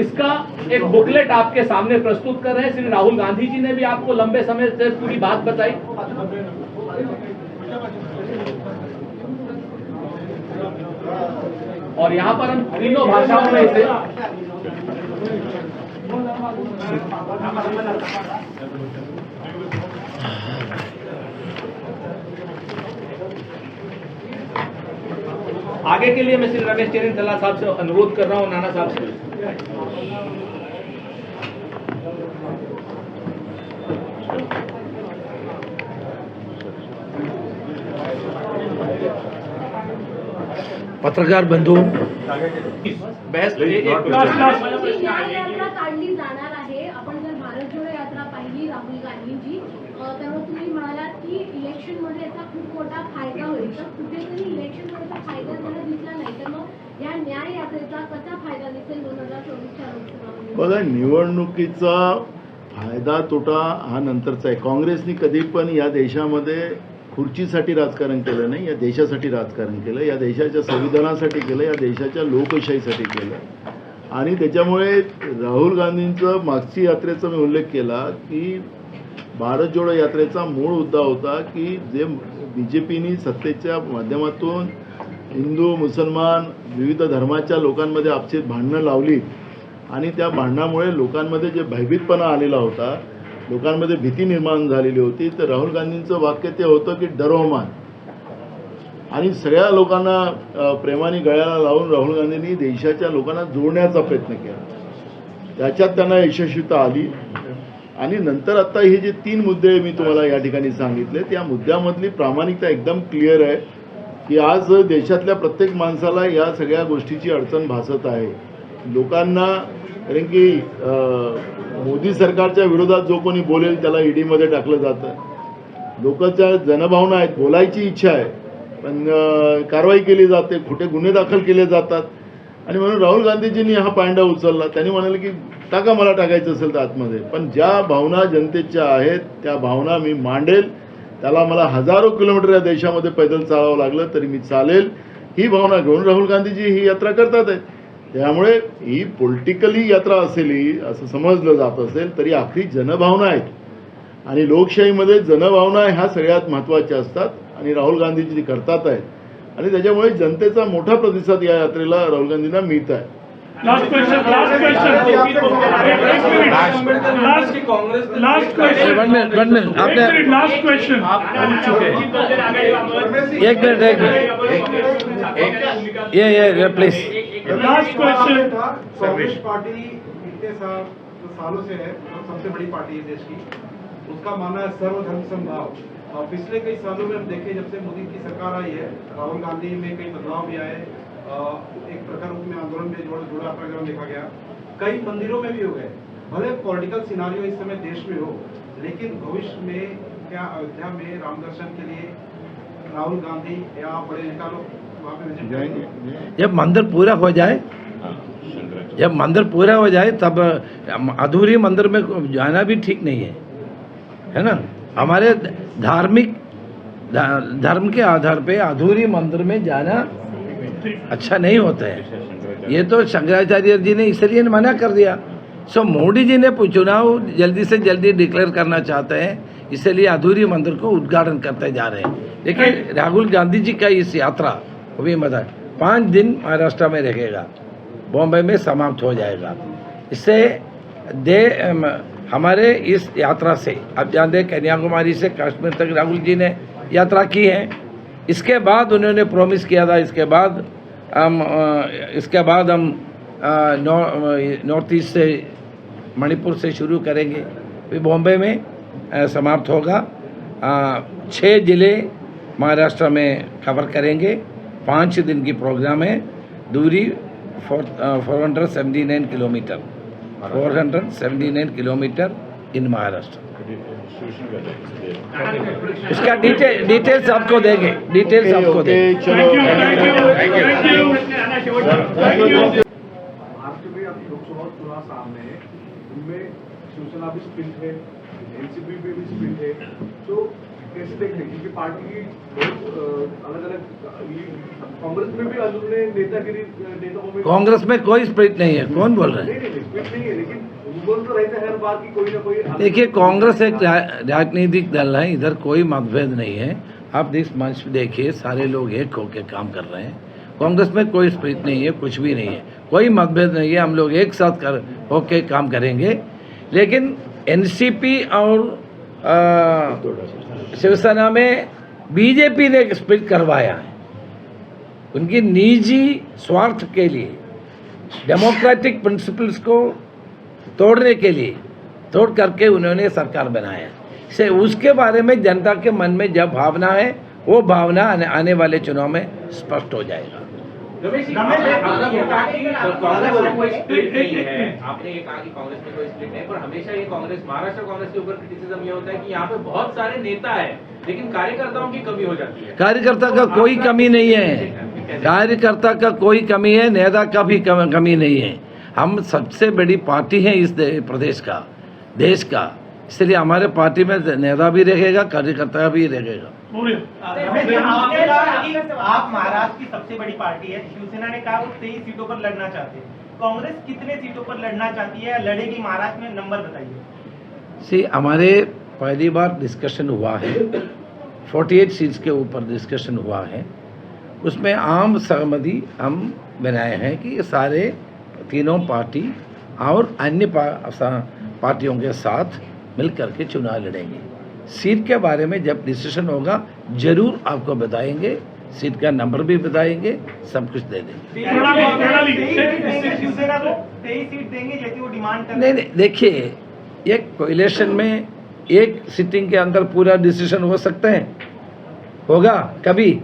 इसका एक बुकलेट आपके सामने प्रस्तुत कर रहे हैं। श्री राहुल गांधी जी ने भी आपको लंबे समय से पूरी बात बताई। और यहाँ पर हम तीनों भाषाओं में इसे आगे के लिए मैं श्री रमेश चेरिन तला साहब से अनुरोध कर रहा हूँ नाना साहब से। पत्रकार बंधु बहस तर कुठेतरी इलेक्शन फायदा दिसला नाही तर मग या न्याय यात्रेचा कसा फायदा दिसेल दोन हजार चोवीसच्या बघा निवडणुकीचा फायदा तोटा हा नंतरचा आहे. काँग्रेसनी कधी पण या देशामध्ये खुर्चीसाठी राजकारण केलं नाही या देशासाठी राजकारण केलं या देशाच्या संविधानासाठी केलं या देशाच्या लोकशाहीसाठी केलं. आणि त्याच्यामुळे राहुल गांधींचं मागची यात्रेचा मी उल्लेख केला की भारत जोडो यात्रेचा मूळ मुद्दा होता की जे बी जे पीनी सत्तेच्या माध्यमातून हिंदू मुसलमान विविध धर्माच्या लोकांमध्ये आपसेत भांडणं लावली आणि त्या भांडणामुळे लोकांमध्ये जे भयभीतपणा आलेला होता लोकांमध्ये भीती निर्माण झालेली होती तर राहुल गांधींचं वाक्य ते होतं की डरोमान आणि सगळ्या लोकांना प्रेमाने गळ्याला लावून राहुल गांधींनी देशाच्या लोकांना जोडण्याचा प्रयत्न केला. त्याच्यात त्यांना यशस्वीता आली. आणि नंतर आता हे जे तीन मुद्दे मी तुम्हाला या ठिकाणी सांगितले त्या मुद्द्यामधली प्रामाणिकता एकदम क्लिअर आहे की आज देशातल्या प्रत्येक माणसाला या सगळ्या गोष्टीची अडचण भासत आहे. लोकांना कारण की मोदी सरकारच्या विरोधात जो कोणी बोलेल त्याला ईडीमध्ये टाकलं जातं. लोकांच्या जनभावना आहेत बोलायची इच्छा आहे पण कारवाई केली जाते खोटे गुन्हे दाखल केले जातात. आणि म्हणून राहुल गांधीजींनी हा पांडा उचलला. त्यांनी म्हणाले की टाका मला टाकायचं असेल तर आतमध्ये. पण ज्या भावना जनतेच्या आहेत त्या भावना मी मांडेल. त्याला मला हजारो किलोमीटर या देशामध्ये पैदल चालावं लागलं तरी मी चालेल. ही भावना घेऊन राहुल गांधीजी ही यात्रा करतात आहे. त्यामुळे ही पॉलिटिकली यात्रा असेल ही असं समजलं जात असेल तरी आखरी जनभावना आहेत. आणि लोकशाहीमध्ये जनभावना ह्या सगळ्यात महत्त्वाच्या असतात आणि राहुल गांधीजी करतात आहेत आणि त्याच्यामुळे जनतेचा मोठा प्रतिसाद या यात्रेला राहुल गांधींना मिळत आहे. लास्ट क्वेश्चन लास्ट क्वेश्चन एक एक last last question one minute one minute एक आपने मिनिट लास्ट क्वेश्चन आप पूछ चुके एक मिनट एक मिनट ये ये please last question Congress party इतने साल सालों से है सबसे बड़ी पार्टी है देश की। उसका मानना है सर्वधर्म समभाव। और पिछले कई सालों में हम देखें जब से मोदी की सरकार आई है राहुल गांधी में कई बदलाव भी आए एक प्रकार में आंदोलन में जोड़ जोड़ा प्रोग्राम देखा गया। कई मंदिरों में भी हो गए। भले पॉलिटिकल सिनारियो इस समय देश में हो लेकिन भविष्य में क्या अयोध्या में राम दर्शन के लिए राहुल गांधी या बड़े नेता लोग वहाँ पे विज़िट जाएँगे? जब मंदिर पूरा हो जाए जब मंदिर पूरा हो जाए तब अधूरी मंदिर में जाना भी ठीक नहीं है। है ना? हमारे धार्मिक धर्म के आधार पे अधूरी मंदिर में जाना अच्छा नहीं होता है। ये तो शंकराचार्य जी ने इसलिए मना कर दिया। सो मोदी जी ने चुनाव जल्दी से जल्दी डिक्लेयर करना चाहते हैं, इसलिए अधूरी मंदिर को उद्घाटन करते जा रहे हैं। लेकिन राहुल गांधी जी का इस यात्रा, वो भी पाँच दिन महाराष्ट्र में रहेगा, बॉम्बे में समाप्त हो जाएगा। इससे दे हमारे इस यात्रा से अब जानते हैं कन्याकुमारी से कश्मीर तक राहुल जी ने यात्रा की है। इसके बाद उन्होंने प्रॉमिस किया था, इसके बाद हम इसके बाद हम नॉर्थ ईस्ट से मणिपुर से शुरू करेंगे। फिर बॉम्बे में समाप्त होगा। छः ज़िले महाराष्ट्र में कवर करेंगे। पाँच दिन की प्रोग्राम है। दूरी four four hundred seventy nine kilometre. Four hundred seventy nine kilometre in Maharashtra. इसका डिटेल डिटेल्स आपको देंगे। डिटेल्स आपको देंगे। चुनाव सामने है। उनमें शिवसेना भी स्प्लिट है एनसीपी भी स्प्लिट है। तो कैसे देख रहे हैं क्योंकि पार्टी बहुत अलग अलग कांग्रेस में भी नेतागिरी नेताओं में कांग्रेस में कोई स्प्रिट नहीं है। कौन बोल रहे हैं? नहीं नहीं है लेकिन बोल तो रहते हैं हर बार की कोई ना कोई अलग- देखिए कांग्रेस एक राजनीतिक दल है इधर कोई मतभेद नहीं है। आप इस मंच देखिए सारे लोग एक होकर काम कर रहे हैं। कांग्रेस में कोई स्प्रिट नहीं है कुछ भी नहीं है। कोई मतभेद नहीं है हम लोग एक साथ कर होके काम करेंगे। लेकिन एनसीपी और अ, शिवसेना में बीजेपी ने एक स्प्लिट करवाया है। उनकी निजी स्वार्थ के लिए डेमोक्रेटिक प्रिंसिपल्स को तोड़ने के लिए तोड़ करके उन्होंने सरकार बनाया से उसके बारे में जनता के मन में जब भावना है वो भावना आने, वाले चुनाव में स्पष्ट हो जाएगा। आपने ये कहा कि कांग्रेस में कोई स्प्लिट नहीं एक- है। आपने ये कहा कि कांग्रेस में कोई स्प्लिट नहीं है पर हमेशा ये कांग्रेस महाराष्ट्र कांग्रेस के ऊपर क्रिटिसिज्म ये होता है कि यहाँ पे बहुत सारे नेता है लेकिन कार्यकर्ताओं की कमी हो जाती है। कार्यकर्ता का कोई कमी नहीं है। कार्यकर्ता का कोई कमी है नेता का भी कमी नहीं है। हम सबसे बड़ी पार्टी है इस प्रदेश का देश का। इसलिए हमारे पार्टी में नेता भी रहेगा कार्यकर्ता भी रहेगा। कि आप महाराष्ट्र की सबसे बड़ी पार्टी है शिवसेना ने कहा वो तेईस सीटों पर लड़ना चाहते हैं। कांग्रेस कितने सीटों पर लड़ना चाहती है लड़ेगी? महाराष्ट्र में नंबर बताइए। सी हमारे पहली बार डिस्कशन हुआ है। 48 सीट्स के ऊपर डिस्कशन हुआ है। उसमें आम सहमति हम बनाए हैं कि ये सारे तीनों पार्टी और अन्य पा, पार्टियों के साथ मिल करके चुनाव लड़ेंगे। सीट के बारे में जब डिसीज़न होगा ज़रूर आपको बताएँगे। सीट का नंबर भी बताएँगे सब कुछ दे देंगे। प्रणाली प्रणाली देंगे शिवसेना को तेईस सीट देंगे जैसी वो डिमांड कर नहीं नहीं देखिए एक कोइलेशन में एक सिटिंग के अंदर पूरा डिसीज़न हो सकते हैं। होगा कभी।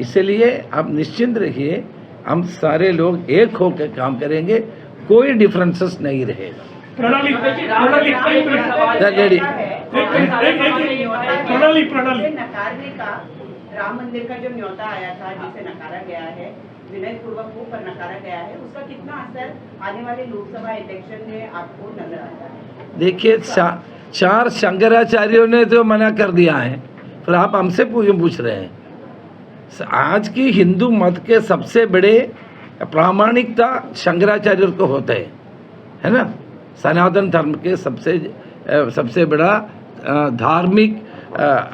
इसलिए आप निश्चिंत रहिए हम सारे लोग एक होकर काम करेंगे कोई डिफरेंसेस नहीं रहेगा। प्रणाली प्रणाली एक प्रणाली प्रणाली। नकारने का राम मंदिर का जो न्योता आया था जिसे नकारा गया है विनय पूर्वक वो पर नकारा गया है उसका कितना असर आने वाले लोकसभा इलेक्शन में आपको नज़र आता है? देखिए चार शंकराचार्यों ने तो मना कर दिया है फिर आप हमसे पूछ पूछ रहे हैं। आज की हिंदू मत के सबसे बड़े प्रामाणिकता शंकराचार्य को होते हैं है ना? सनातन धर्म के सबसे सबसे बड़ा धार्मिक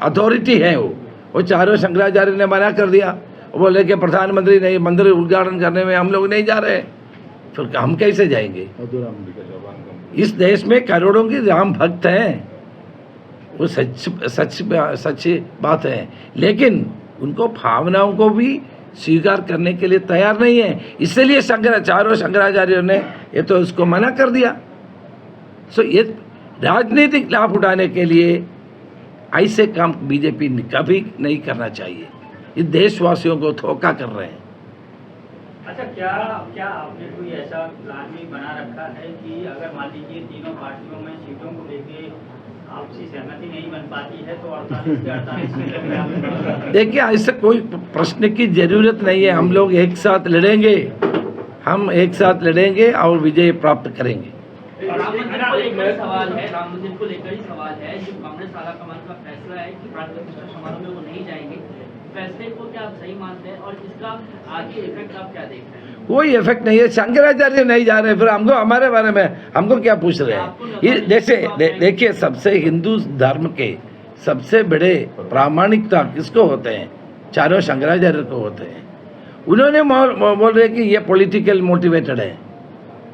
अथॉरिटी है वो। वो चारों शंकराचार्य ने मना कर दिया। बोले कि प्रधानमंत्री नहीं, मंदिर उद्घाटन करने में हम लोग नहीं जा रहे। फिर हम कैसे जाएँगे? इस देश में करोड़ों की राम भक्त हैं। वो सच सच सच्ची बात है। लेकिन उनको भावनाओं को भी स्वीकार करने के लिए तैयार नहीं है। इसलिए शंकर, चारों शंकराचार्यों ने ये तो उसको मना कर दिया। सो ये राजनीतिक लाभ उठाने के लिए ऐसे काम बीजेपी कभी नहीं करना चाहिए। ये देशवासियों को धोखा कर रहे हैं। अच्छा क्या क्या आपने कोई ऐसा प्लान भी बना रखा है कि अगर मान लीजिए तीनों पार्टियों में सीटों को लेके आपसी सहमति नहीं बन पाती है तो अड़तालीस के देखिए ऐसे कोई प्रश्न की ज़रूरत नहीं है। हम लोग एक साथ लड़ेंगे हम एक साथ लड़ेंगे और विजय प्राप्त करेंगे। सवाल है राम मंदिर को लेकर ही सवाल है। जो कांग्रेस आला कमान का फैसला है कि प्राण प्रतिष्ठा समारोह में वो नहीं जाएँगे। फैसले को क्या आप सही मानते हैं और इसका आगे इफ़ेक्ट आप क्या देख रहे हैं? कोई इफ़ेक्ट नहीं है। शंकराचार्य नहीं जा रहे फिर हमको हमारे बारे में हमको क्या पूछ रहे हैं? ये जैसे देखिए सबसे हिंदू धर्म के सबसे बड़े प्रामाणिकता किसको होते हैं? चारों शंकराचार्य को होते हैं। उन्होंने बोल रहे कि ये पॉलिटिकल मोटिवेटेड है।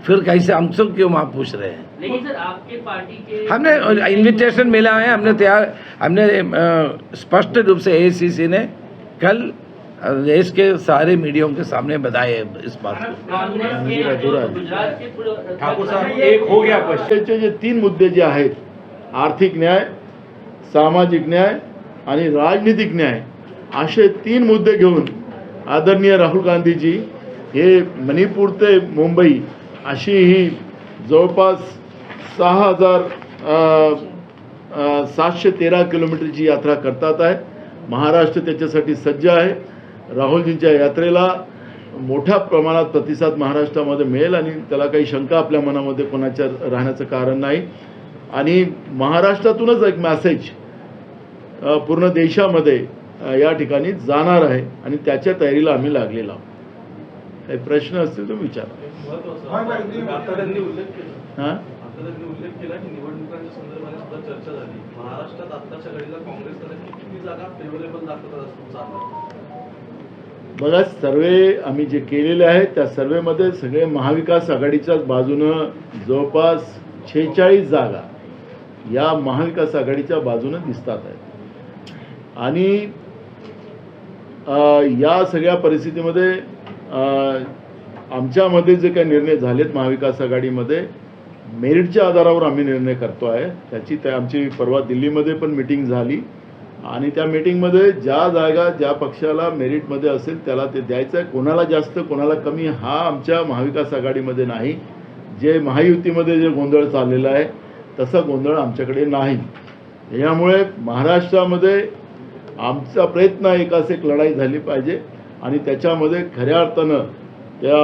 फिर कैसे हमसे क्यों आप पूछ रहे हैं? लेकिन सर आपके पार्टी के हमने इनविटेशन मिला है हमने तैयार हमने स्पष्ट रूप से एसीसी ने कल देश के सारे मीडिया के सामने बताए इस बात को। कांग्रेस के जो गुजरात के पूर्व- ठाकुर साहब एक हो गया क्वेश्चन पक्षाचे जे तीन मुद्दे जे आहेत आर्थिक न्याय सामाजिक न्याय आणि राजनीतिक न्याय। असे तीन मुद्दे घेऊन आदरणीय राहुल गांधीजी हे मणिपूर ते मुंबई अशी ही जवळपास सहा हजार सातशे तेरा किलोमीटरची यात्रा करतात आहे. महाराष्ट्र त्याच्यासाठी सज्ज आहे. राहुलजींच्या यात्रेला मोठ्या प्रमाणात प्रतिसाद महाराष्ट्रामध्ये मिळेल आणि त्याला काही शंका आपल्या मनामध्ये कोणाच्या राहण्याचं कारण नाही. आणि महाराष्ट्रातूनच एक मॅसेज पूर्ण देशामध्ये या ठिकाणी जाणार आहे आणि त्याच्या तयारीला आम्ही लागलेला आहोत. काही प्रश्न असतील तर विचारा. आता त्यांनी उल्लेख केला. हां? आता त्यांनी उल्लेख केला की निवडणुकांच्या संदर्भाने सुद्धा चर्चा झाली. महाराष्ट्रात आत्ताच्या घडीला काँग्रेसला किती जागा फेवरेबल दाखवतात असं तुमचा अंदाज बघा सर्वे आम्ही जे केलेले आहेत त्या सर्वेमध्ये सगळे महाविकास आघाडीच्याच बाजूनं जवळपास छेचाळीस जागा या महाविकास आघाडीच्या बाजूनं दिसतात आहेत. आणि अ, या सगळ्या परिस्थितीमध्ये आमच्यामध्ये जे काही निर्णय झालेत महाविकास आघाडीमध्ये मेरिटच्या आधारावर आम्ही निर्णय करतो आहे. त्याची त्या आमची परवा दिल्लीमध्ये पण मिटिंग झाली. आणि त्या मीटिंगमध्ये ज्या जागा ज्या पक्षाला मेरिटमध्ये असेल त्याला ते द्यायचं आहे. कोणाला जास्त कोणाला कमी हा आमच्या महाविकास आघाडीमध्ये नाही. जे महायुतीमध्ये जे गोंधळ चाललेला आहे तसा गोंधळ आमच्याकडे नाही. यामुळे महाराष्ट्रामध्ये आमचा प्रयत्न एकास एक लढाई झाली पाहिजे. आणि त्याच्यामध्ये खऱ्या अर्थानं त्या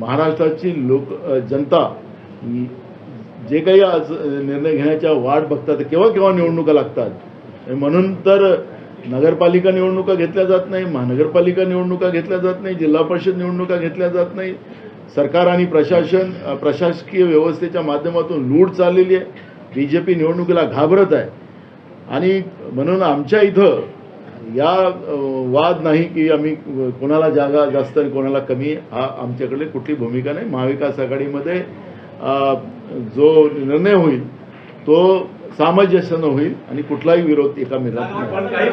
महाराष्ट्राची लोक जनता जे काही आज निर्णय घेण्याच्या वाट बघतात केव्हा केव्हा निवडणुका लागतात? म्हणून तर नगरपालिका निवडणुका घेतल्या जात नाही महानगरपालिका निवडणुका घेतल्या जात नाही जिल्हा परिषद निवडणुका घेतल्या जात नाही. सरकार आणि प्रशासन प्रशासकीय व्यवस्थेच्या माध्यमातून लूट चाललेली आहे. बी जे पी निवडणुकीला घाबरत आहे. आणि म्हणून आमच्या इथं या वाद नाही की आम्ही कोणाला जागा जास्त आणि कोणाला कमी हा आमच्याकडे कुठली भूमिका नाही. महाविकास आघाडीमध्ये जो निर्णय होईल तो सामंजस्यानं होईल आणि कुठलाही विरोध एकामेकात नाही.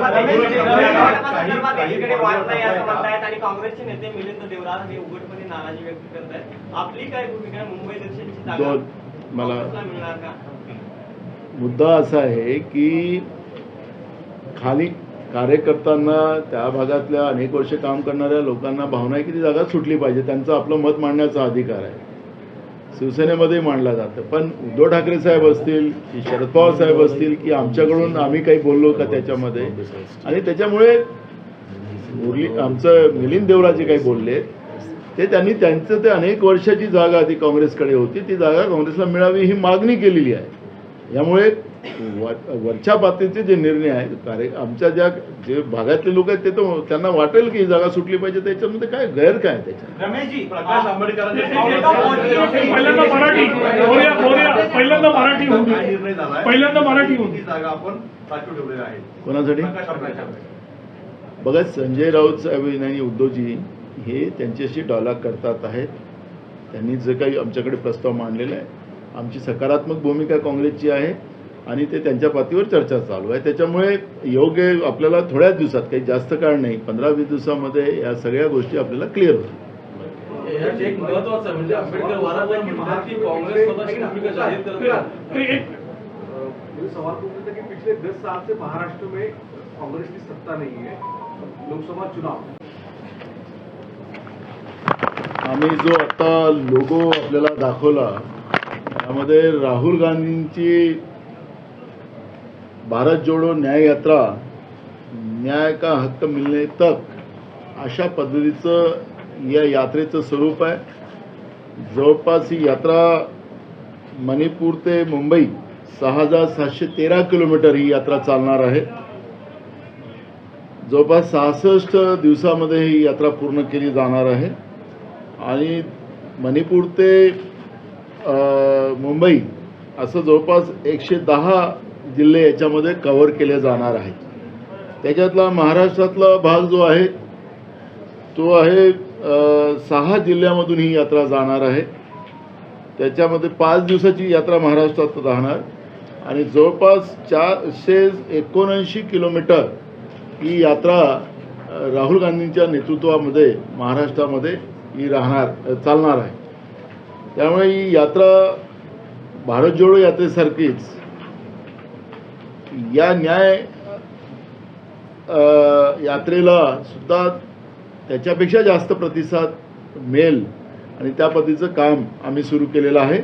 एकीकडे वाद नाही असं म्हणतायत आणि काँग्रेसचे नेते मिलिंद देवराज हे उघडपणे नाराजी व्यक्त करत आहेत आपली काय भूमिका आहे? मुंबई दर्शनची जागा दोन मला मुद्दा असा आहे की खाली कार्यकर्त्यांना त्या भागातल्या अनेक वर्ष काम करणाऱ्या लोकांना भावना आहे की ती जागा सुटली पाहिजे. त्यांचं आपलं मत मांडण्याचा अधिकार आहे. शिवसेनेमध्ये मांडला जातं. पण उद्धव ठाकरे साहेब असतील की शरद पवार साहेब असतील की आमच्याकडून आम्ही काही बोललो का त्याच्यामध्ये? आणि त्याच्यामुळे मुरली आमचं मिलिंद देवराजे काही बोलले ते त्यांनी त्यांचं ते अनेक वर्षाची जागा ती काँग्रेसकडे होती. ती जागा काँग्रेसला मिळावी ही मागणी केलेली आहे. यामुळे वरच्या पातळीचे जे निर्णय आहेत कार्य आमच्या ज्या जे भागातले लोक आहेत ते तर त्यांना वाटेल की ही जागा सुटली पाहिजे त्याच्यामध्ये काय गैर काय त्याच्यात? रमेशजी प्रकाश आंबेडकरांनी पहिल्यांदा मराठी बोलूया बोलूया. पहिल्यांदा मराठी होऊ दे. निर्णय झाला पहिल्यांदा मराठी होऊ दे. जागा आपण राखीव ठेवलेली आहे. कोणासाठी? बघा संजय राऊत साहेब आणि उद्धवजी हे त्यांच्याशी डायलॉग करतात आहेत. त्यांनी जे काही आमच्याकडे प्रस्ताव मांडलेला आहे. आमची सकारात्मक भूमिका काँग्रेसची आहे. आणि ते त्यांच्या पातळीवर चर्चा चालू आहे त्याच्यामुळे योग्य आपल्याला थोड्याच दिवसात काही जास्त काळ नाही पंधरा वीस दिवसामध्ये या सगळ्या गोष्टी आपल्याला क्लिअर होतील यात एक महत्वाचं आहे, म्हणजे आंबेडकर वारंवार म्हणतात की काँग्रेस स्वतःची भूमिका जाहीर करत नाही. एक- एक- मुझे सवाल पूछना था कि पिछले दस साल से महाराष्ट्र में कांग्रेस की सत्ता नहीं है लोकसभा चुनाव आम्ही जो आता लोगो आपल्याला दाखवला त्यामध्ये राहुल गांधींची भारत जोडो न्याय यात्रा न्याय का हक्क मिळणे तक अशा पद्धतीचं या यात्रेचं स्वरूप आहे. जवळपास ही यात्रा मणिपूर ते मुंबई सहा हजार सातशे तेरा किलोमीटर ही यात्रा चालणार आहे. जवळपास सहासष्ट दिवसामध्ये ही यात्रा पूर्ण केली जाणार आहे. आणि मणिपूर ते मुंबई असं जवळपास एकशे दहा जिल्हे याच्यामध्ये कव्हर केले जाणार आहेत. त्याच्यातला महाराष्ट्रातला भाग जो आहे तो आहे सहा जिल्ह्यामधून ही यात्रा जाणार आहे. त्याच्यामध्ये पाच दिवसाची यात्रा महाराष्ट्रात राहणार. आणि जवळपास चारशे एकोणऐंशी किलोमीटर ही यात्रा राहुल गांधींच्या नेतृत्वामध्ये महाराष्ट्रामध्ये ही राहणार चालणार आहे. त्यामुळे ही यात्रा भारत जोडो यात्रेसारखीच या न्याय यात्रेला सुद्धा त्याच्यापेक्षा जास्त प्रतिसाद मिळेल. आणि त्या पद्धतीचं काम आम्ही सुरू केलेलं आहे.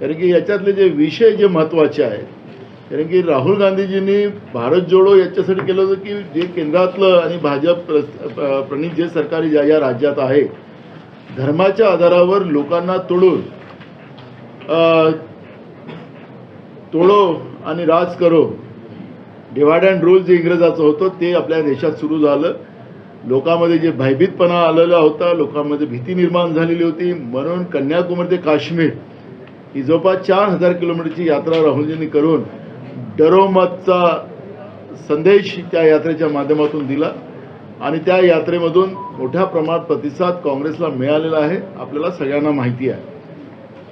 कारण की याच्यातले जे विषय जे महत्त्वाचे आहेत कारण की राहुल गांधीजींनी भारत जोडो याच्यासाठी केलं होतं की जे केंद्रातलं आणि भाजप प्रणित जे सरकारी ज्या या राज्यात आहे धर्माच्या आधारावर लोकांना तोडून तोडो आणि राज करो डिवाइड अँड रूल जे इंग्रजाचं होतं ते आपल्या देशात सुरू झालं. लोकांमध्ये जे भयभीतपणा आलेला होता लोकांमध्ये भीती निर्माण झालेली होती. म्हणून कन्याकुमारी ते काश्मीर ही जवळपास चार हजार किलोमीटरची यात्रा राहुलजींनी करून डरोमतचा संदेश त्या यात्रेच्या माध्यमातून दिला. आणि त्या यात्रेमधून मोठ्या प्रमाणात प्रतिसाद काँग्रेसला मिळालेला आहे. आपल्याला सगळ्यांना माहिती आहे.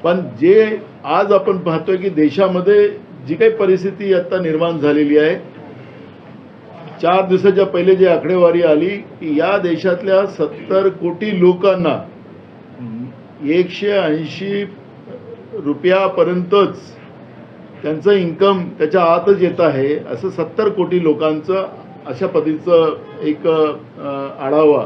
पण जे आज आपण पाहतोय की देशामध्ये जी काही परिस्थिती आता निर्माण झालेली आहे चार दिवसाच्या पहिले जी आकडेवारी आली की या देशातल्या सत्तर कोटी लोकांना एकशे ऐंशी रुपयापर्यंतच त्यांचं इन्कम त्याच्या आतच येत आहे असं सत्तर कोटी लोकांचं अशा पद्धतीचं एक आढावा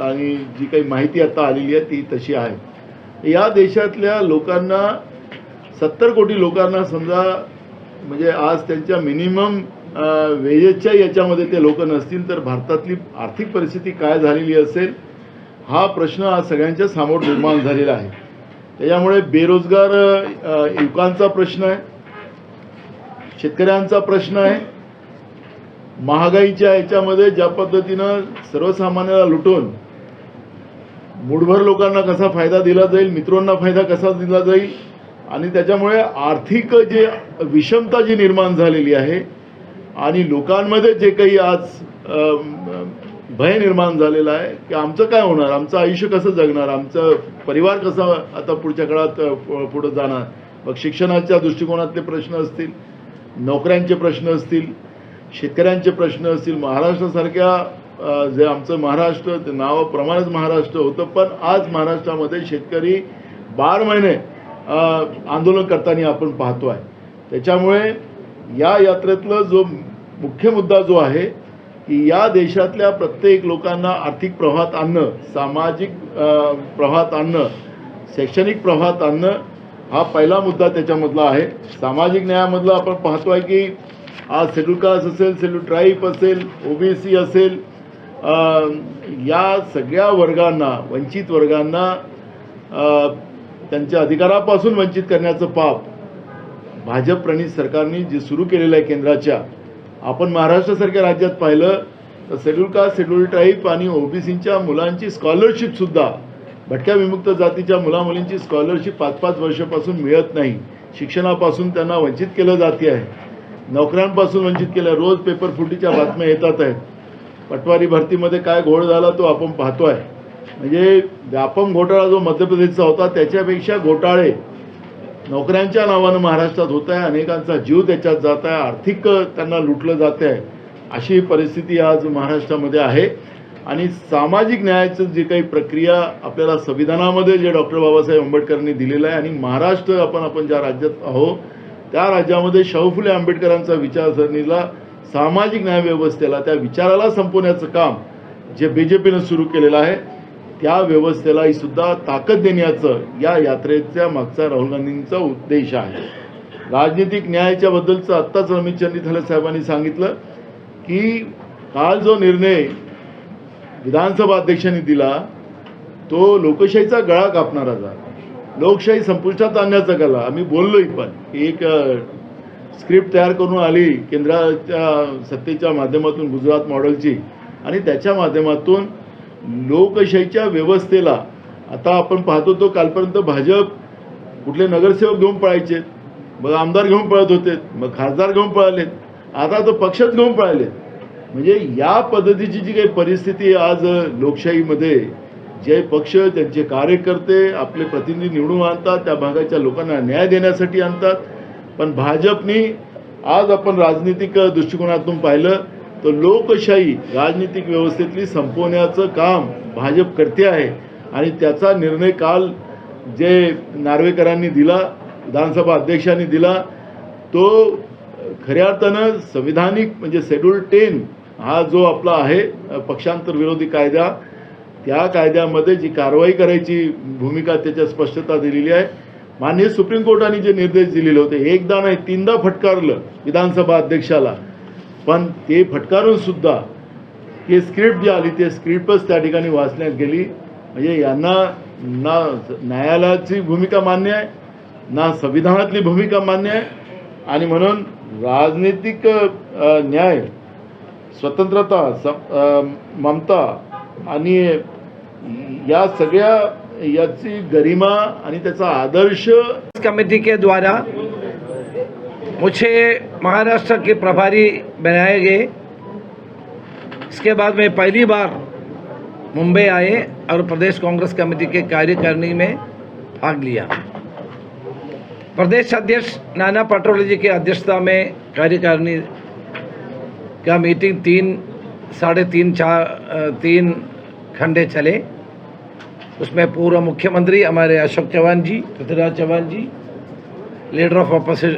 आणि जी काही माहिती आता आलेली आहे ती तशी आहे. या देशातल्या लोकांना सत्तर कोटी लोकांना समजा म्हणजे आज त्यांच्या मिनिमम वेजेसच्या याच्यामध्ये ते लोक नसतील तर भारतातली आर्थिक परिस्थिती काय झालेली असेल हा प्रश्न आज सगळ्यांच्या समोर निर्माण झालेला आहे. त्याच्यामुळे बेरोजगार युवकांचा प्रश्न आहे शेतकऱ्यांचा प्रश्न आहे. महागाईच्या याच्यामध्ये ज्या पद्धतीनं सर्वसामान्याला लुटून मुठभर लोकांना कसा फायदा दिला जाईल मित्रांना फायदा कसा दिला जाईल आणि त्याच्यामुळे आर्थिक जे विषमता जी निर्माण झालेली आहे आणि लोकांमध्ये जे काही आज भय निर्माण झालेला आहे की आमचं काय होणार? आमचं आयुष्य कसं जगणार? आमचं परिवार कसा आता पुढच्या काळात पुढं जाणार? मग शिक्षणाच्या दृष्टिकोनातले प्रश्न असतील नोकऱ्यांचे प्रश्न असतील शेतकऱ्यांचे प्रश्न असतील महाराष्ट्रासारख्या जे आमचं महाराष्ट्र ते नावाप्रमाणेच महाराष्ट्र होतं पण आज महाराष्ट्रामध्ये शेतकरी बार महिने आंदोलन करताना आपण पाहतो आहे त्याच्यामुळे या यात्रेतलं जो मुख्य मुद्दा जो आहे की या देशातल्या प्रत्येक लोकांना आर्थिक प्रवाहात आणणं सामाजिक प्रवाहात आणणं शैक्षणिक प्रवाहात आणणं हा पहिला मुद्दा त्याच्यामधला आहे. सामाजिक न्यायामधला आपण पाहतो आहे की आज शेड्यूल कास्ट असेल शेड्यूल ट्राईब असेल ओबीसी असेल या सगळ्या वर्गांना वंचित वर्गांना त्यांच्या अधिकारापासून वंचित करण्याचं पाप भाजप प्रणित सरकारने जे सुरू केलेलं आहे केंद्राच्या आपण महाराष्ट्रासारख्या राज्यात पाहिलं तर शेड्यूल कास्ट शेड्यूल ट्राईब आणि ओबीसीच्या मुलांची स्कॉलरशिपसुद्धा भटक्या विमुक्त जातीच्या मुलामुलींची स्कॉलरशिप पाच पाच वर्षापासून मिळत नाही. शिक्षणापासून त्यांना वंचित केलं जाते आहे. नोकऱ्यांपासून वंचित केलं रोज पेपर फुटीच्या बातम्या येतात आहेत. पटवारी भरतीमध्ये काय घोळ झाला तो आपण पाहतो आहे म्हणजे व्यापम घोटाळा जो मध्य प्रदेशचा होता त्याच्यापेक्षा घोटाळे नोकऱ्यांच्या नावानं महाराष्ट्रात होत आहे अनेकांचा जीव त्याच्यात जात आहे आर्थिक त्यांना लुटलं जात आहे. अशी परिस्थिती आज महाराष्ट्रामध्ये आहे. आणि सामाजिक न्यायाचं जे काही प्रक्रिया आपल्याला संविधानामध्ये जे डॉक्टर बाबासाहेब आंबेडकरांनी दिलेलं आहे आणि महाराष्ट्र आपण आपण ज्या राज्यात आहो त्या राज्यामध्ये शाहू फुले आंबेडकरांचा विचारसरणीला सामाजिक न्याय व्यवस्थेला त्या विचाराला संपवण्याचं काम जे बी जे पीनं सुरू केलेलं आहे. त्या व्यवस्थेलाही सुद्धा ताकद देण्याचं या यात्रेच्या मागचा राहुल गांधींचा उद्देश आहे. राजनीतिक न्यायाच्या बद्दलचं आत्ताच रमेश चंद्रथाले साहेबांनी सांगितलं की काल जो निर्णय विधानसभा अध्यक्षांनी दिला तो लोकशाहीचा गळा कापणारा झाला. लोकशाही संपुष्टात आणण्याचा कला आम्ही बोललोय पण. एक स्क्रिप्ट तयार करून आली केंद्राच्या सत्तेच्या माध्यमातून गुजरात मॉडेलची आणि त्याच्या माध्यमातून लोकशाहीच्या व्यवस्थेला आता आपण पाहतो तो कालपर्यंत भाजप कुठले नगरसेवक घेऊन पळायचे मग आमदार घेऊन पळत होते मग खासदार घेऊन पळालेत आता तो पक्षच घेऊन पळाले म्हणजे या पद्धतीची जी काही परिस्थिती आज लोकशाहीमध्ये जे पक्ष त्यांचे कार्यकर्ते आपले प्रतिनिधी निवडून आणतात त्या भागाच्या लोकांना न्याय देण्यासाठी आणतात. पण भाजपनी आज आपण राजनीतिक दृष्टिकोनातून पाहिलं तर लोकशाही राजनीतिक व्यवस्थेतली संपवण्याचं काम भाजप करते आहे. आणि त्याचा निर्णय काल जे नार्वेकरांनी दिला विधानसभा अध्यक्षांनी दिला तो खऱ्या अर्थानं संविधानिक म्हणजे शेड्यूल टेन हा जो आपला आहे पक्षांतर विरोधी कायदा त्या कायद्यामध्ये जी कारवाई करायची भूमिका त्याच्या स्पष्टता दिलेली आहे. माननीय सुप्रीम कोर्टाने जे निर्देश दिलेले होते एकदा नाही तीनदा फटकारलं विधानसभा अध्यक्षाला. पण ते फटकारून सुद्धा ते स्क्रिप्ट जी आली ते स्क्रिप्टच त्या ठिकाणी वाचण्यात गेली. म्हणजे यांना ना न्यायालयाची भूमिका मान्य आहे ना संविधानातली भूमिका मान्य आहे. आणि म्हणून राजनीतिक न्याय स्वतंत्रता सम- ममता आणि या सगळ्या याची गरिमा आणि त्याचा आदर्श कमेटी के द्वारा मुझे महाराष्ट्र के प्रभारी बनाए गए। इसके बाद मैं पहली बार मुंबई आए और प्रदेश कांग्रेस कमेटी के कार्यकारिणी में भाग लिया। प्रदेश अध्यक्ष नाना पटोले जी की अध्यक्षता में कार्यकारिणी का मीटिंग तीन, साढ़े तीन, चार तीन घंटे चले। उसमें पूर्व मुख्यमंत्री हमारे Ashok Chavan ji, Prithviraj Chavan ji leader of opposition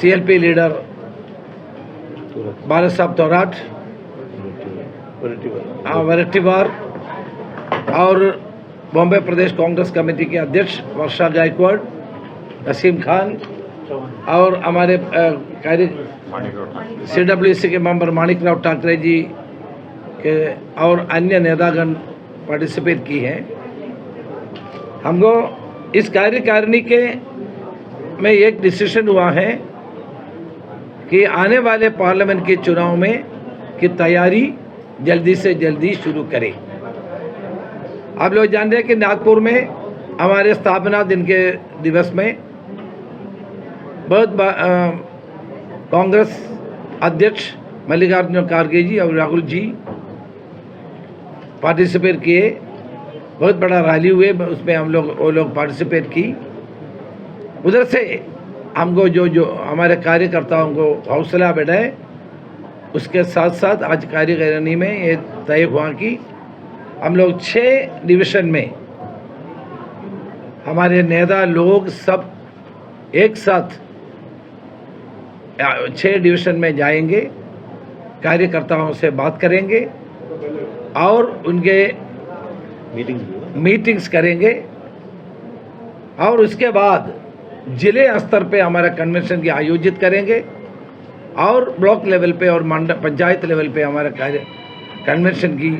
CLP leader Bala Saheb Thorat Wadettiwar और बॉम्बे प्रदेश कांग्रेस कमेटी के अध्यक्ष वर्षा गायकवाड़ नसीम खान और हमारे सी डब्ल्यू सी के मेंबर माणिक राव ठाकरे जी के और अन्य नेतागण पार्टिसिपेट की हैं। हमको इस कार्यकारिणी के में एक डिसीज़न हुआ है कि आने वाले पार्लियामेंट के चुनाव में की तैयारी जल्दी से जल्दी शुरू करें। आप लोग जान रहे हैं कि नागपुर में हमारे स्थापना दिन के दिवस में बहुत कांग्रेस अध्यक्ष मल्लिकार्जुन खड़गे जी और राहुल जी पार्टिसिपेट किए। बहुत बड़ा रैली हुए, उसमें हम लोग, वो लोग पार्टिसिपेट की। उधर से हमको जो जो हमारे कार्यकर्ताओं को हौसला बढ़ाए उसके साथ साथ आज कार्यकारिणी में ये तय हुआ कि हम लोग छः डिवीज़न में हमारे नेता लोग सब एक साथ छः डिवीज़न में जाएँगे कार्यकर्ताओं से बात करेंगे और उनके मीटिंग्स करेंगे और उसके बाद ज़िले स्तर पे हमारा कन्वेंशन की आयोजित करेंगे और ब्लॉक लेवल पे और मंडल पंचायत लेवल पे हमारा कार्य कन्वेंशन की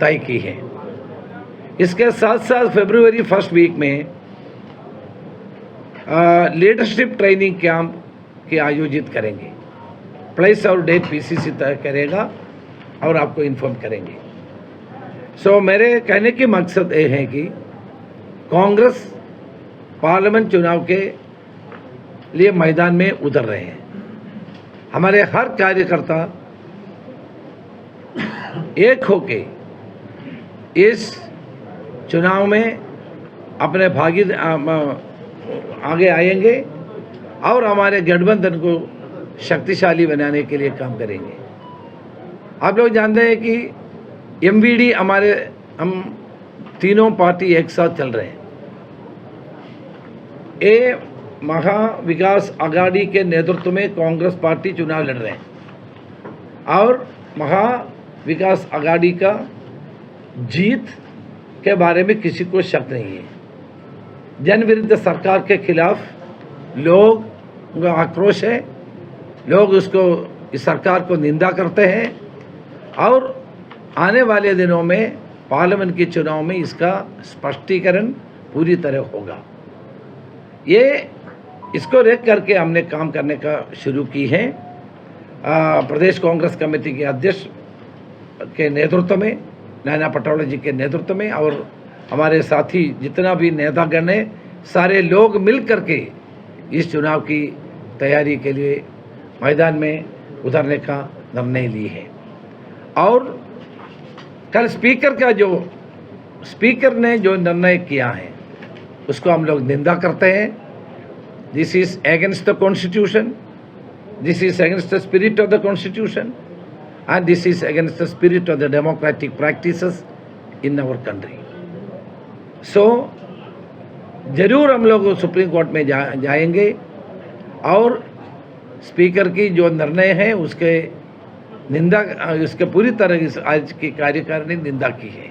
तय की है। इसके साथ साथ फरवरी फ़र्स्ट वीक में लीडरशिप ट्रेनिंग कैंप के आयोजित करेंगे। प्लेस और डेट पीसीसी तय करेगा और आपको इन्फॉर्म करेंगे। सो so, मेरे कहने की मकसद ये है कि कांग्रेस पार्लियामेंट चुनाव के लिए मैदान में उतर रहे हैं। हमारे हर कार्यकर्ता एक होके इस चुनाव में अपने भागी आगे आएँगे और हमारे गठबंधन को शक्तिशाली बनाने के लिए काम करेंगे। आप लोग जानते हैं कि एमवीडी हमारे हम तीनों पार्टी एक साथ चल रहे हैं। ये महा विकास आघाड़ी के नेतृत्व में कांग्रेस पार्टी चुनाव लड़ रहे हैं। और महा विकास आघाड़ी का जीत के बारे में किसी को शक नहीं है। जन विरुद्ध सरकार के खिलाफ लोग आक्रोश है। लोग उसको, इस सरकार को निंदा करते हैं। और आने वाले दिनों में पार्लियामेंट के चुनाव में इसका स्पष्टीकरण पूरी तरह होगा। ये इसको रेख करके हमने काम करने का शुरू की है। आ, प्रदेश कांग्रेस कमेटी के अध्यक्ष के नेतृत्व में नैना पटौले जी के नेतृत्व में और हमारे साथी जितना भी नेतागण है सारे लोग मिल करके इस चुनाव की तैयारी के लिए मैदान में उतरने का निर्णय ली है। और कल स्पीकर का जो स्पीकर ने जो निर्णय किया है उसको हम लोग निंदा करते हैं। This is against the constitution this is against the spirit of the constitution and this is against the spirit of the democratic practices in our country. So, ज़रूर हम लोग सुप्रीम कोर्ट में जा, जाएँगे। और स्पीकर की जो निर्णय है उसके निंदा उसके पूरी तरह इस आज की कार्यकारिणी निंदा की है।